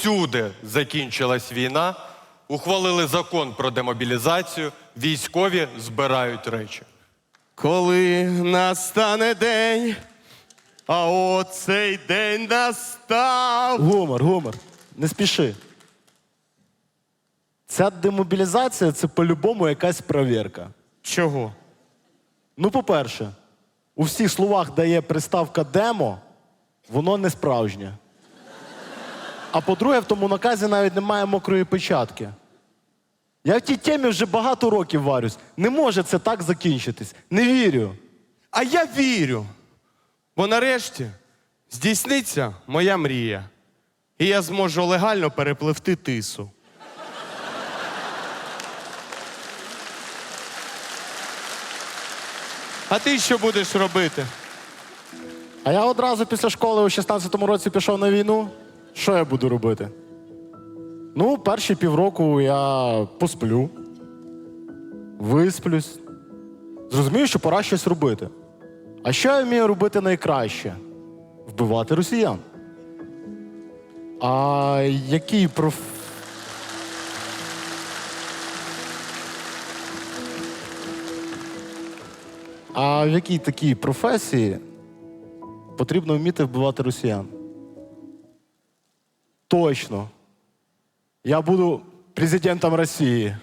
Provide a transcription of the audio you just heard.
всюди закінчилась війна, ухвалили закон про демобілізацію, військові збирають речі. Коли настане день, а оцей день настав. Гумор, гумор. Не спіши. Ця демобілізація це по-любому якась провірка. Чого? Ну, по-перше, у всіх словах дає приставка демо, воно не справжнє. А по-друге, в тому наказі навіть немає мокрої печатки. Я в тій темі вже багато років варюсь. Не може це так закінчитись. Не вірю. А я вірю. Бо нарешті здійсниться моя мрія. І я зможу легально перепливти тису. А ти що будеш робити? А я одразу після школи у 16-му році пішов на війну. Що я буду робити? Ну, перші півроку я посплю, висплюсь. Зрозумію, що пора щось робити. А що я вмію робити найкраще? Вбивати росіян. А який проф. А в якій такій професії потрібно вміти вбивати росіян? Точно. Я буду президентом Росії.